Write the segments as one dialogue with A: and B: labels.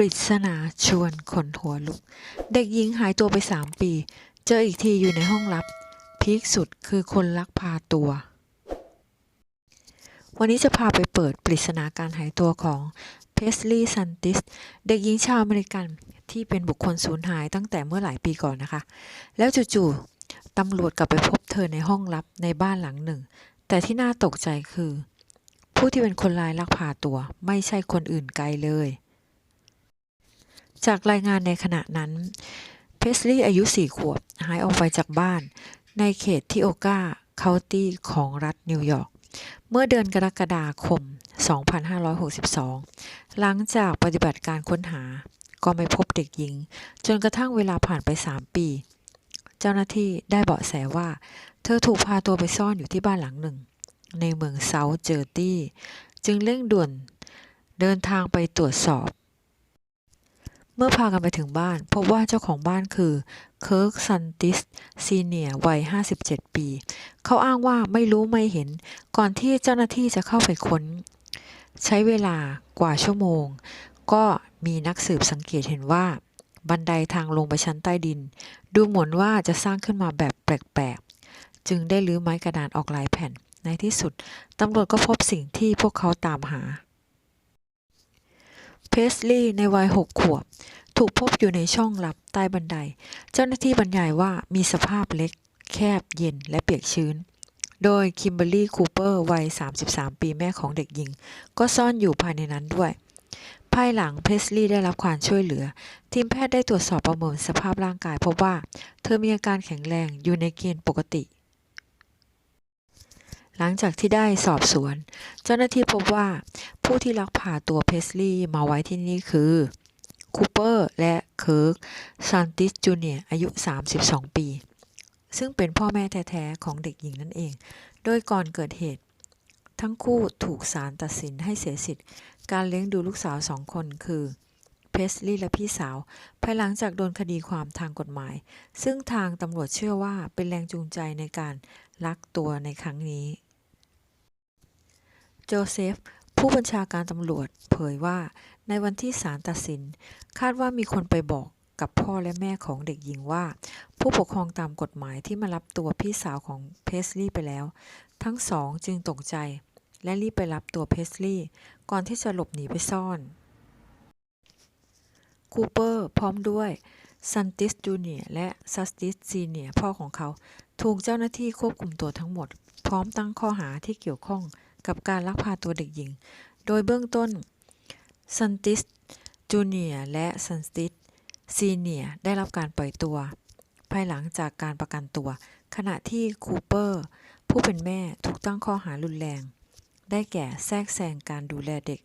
A: ริศนาชวนขนหัวลุก เด็กหญิงหายตัวไป3ปี เจออีกทีอยู่ในห้องลับ พีคสุดคือคนลักพาตัว วันนี้จะพาไปเปิดปริศนาการหายตัวของเพสลีย์ซันติส เด็กหญิงชาวอเมริกันที่เป็นบุคคลสูญหายตั้งแต่เมื่อหลายปีก่อนนะคะ แล้วจู่ๆตำรวจกลับไปพบเธอในห้องลับในบ้านหลังหนึ่ง แต่ที่น่าตกใจคือ ผู้ที่เป็นคนร้ายลักพาตัวไม่ใช่คนอื่นไกลเลย จากรายงานในขณะนั้น เพสลีย์อายุ 4 ขวบ หายออกไปจากบ้าน ในเขตทิโอกาเคาน์ตี้ของรัฐนิวยอร์ก เมื่อเดือนกรกฎาคม 2562 หลังจากปฏิบัติการค้นหา ก็ไม่พบเด็กหญิง จนกระทั่งเวลาผ่านไป 3 ปี เจ้าหน้าที่ได้เบาะแสว่า เธอถูกพาตัวไปซ่อนอยู่ที่บ้านหลังหนึ่ง ในเมืองเซาท์เจอร์ตี้ จึงเร่งด่วนเดินทางไปตรวจสอบ มื่อพากันไปถึงบ้าน พบว่าเจ้าของบ้านคือเคิร์กซันติสซีเนียวัย 57 ปี เขาอ้างว่าไม่รู้ไม่เห็น ก่อนที่เจ้าหน้าที่จะเข้าไปค้น ใช้เวลากว่าชั่วโมง ก็มีนักสืบสังเกตเห็นว่า บันไดทางลงไปชั้นใต้ดิน ดูเหมือนว่าจะสร้างขึ้นมาแบบแปลกๆ จึงได้ลื้อไม้กระดานออกหลายแผ่นในที่สุดตำรวจก็พบสิ่งที่พวกเขาตามหา เพสลีย์ในวัยหกขวบ ถูกพบอยู่ในช่องลับใต้บันได เจ้าหน้าที่บรรยายว่ามีสภาพเล็ก แคบเย็นและเปียกชื้น โดยคิมเบอร์รี่คูเปอร์วัย 33 ปีแม่ของเด็กหญิง ก็ซ่อนอยู่ภายในนั้นด้วยภายหลังเพสลีย์ได้รับความช่วยเหลือ ทีมแพทย์ได้ตรวจสอบประเมินสภาพร่างกายพบว่า เธอมีอาการแข็งแรงอยู่ในเกณฑ์ปกติ หลังจากที่ได้สอบสวน เจ้าหน้าที่พบว่าผู้ที่ลักพาตัวเพสลีย์มาไว้ที่นี่คือคูเปอร์และเคิร์กซันติสจูเนียอายุ 32 ปี ซึ่งเป็นพ่อแม่แท้ๆของเด็กหญิงนั่นเอง โดยก่อนเกิดเหตุ ทั้งคู่ถูกศาลตัดสินให้เสียสิทธิ์ การเลี้ยงดูลูกสาวสองคนคือเพสลีย์และพี่สาว ภายหลังจากโดนคดีความทางกฎหมาย ซึ่งทางตำรวจเชื่อว่าเป็นแรงจูงใจในการลักตัวในครั้งนี้ โจเซฟ ผู้บัญชาการตำรวจเผยว่า ในวันที่ศาลตัดสิน คาดว่ามีคนไปบอกกับพ่อและแม่ของเด็กหญิงว่า ผู้ปกครองตามกฎหมายที่มารับตัวพี่สาวของเพสลีย์ไปแล้ว ทั้งสองจึงตกใจ และรีบไปรับตัวเพสลีย์ก่อนที่จะหลบหนีไปซ่อน คูเปอร์พร้อมด้วยซันติสจูเนียและซัสติสซีเนียพ่อของเขา ถูกเจ้าหน้าที่ควบคุมตัวทั้งหมด พร้อมตั้งข้อหาที่เกี่ยวข้อง กับการลักพาตัวเด็กหญิง โดยเบื้องต้นซันติสจูเนียและซันติสซีเนียได้รับการปล่อยตัว ภายหลังจากการประกันตัว ขณะที่คูเปอร์ผู้เป็นแม่ถูกตั้งข้อหารุนแรง ได้แก่แทรกแซงการดูแลเด็ก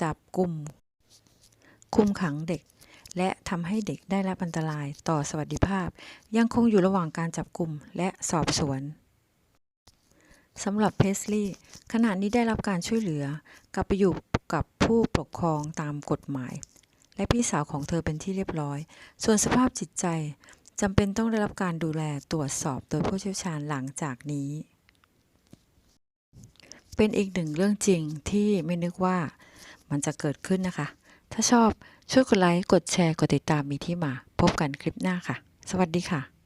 A: จับกลุ่ม คุมขังเด็ก และทำให้เด็กได้รับอันตรายต่อสวัสดิภาพ ยังคงอยู่ระหว่างการจับกลุ่มและสอบสวน สำหรับเพสลีย์ขณะนี้ได้รับการช่วยเหลือกลับไปอยู่กับผู้ปกครองตามกฎหมาย และพี่สาวของเธอเป็นที่เรียบร้อย ส่วนสภาพจิตใจจำเป็นต้องได้รับการดูแลตรวจสอบโดยผู้เชี่ยวชาญหลังจากนี้ เป็นอีกหนึ่งเรื่องจริงที่ไม่นึกว่ามันจะเกิดขึ้นนะคะ ถ้าชอบช่วยกดไลค์ กดแชร์ กดติดตามมีที่มา พบกันคลิปหน้าค่ะ สวัสดีค่ะ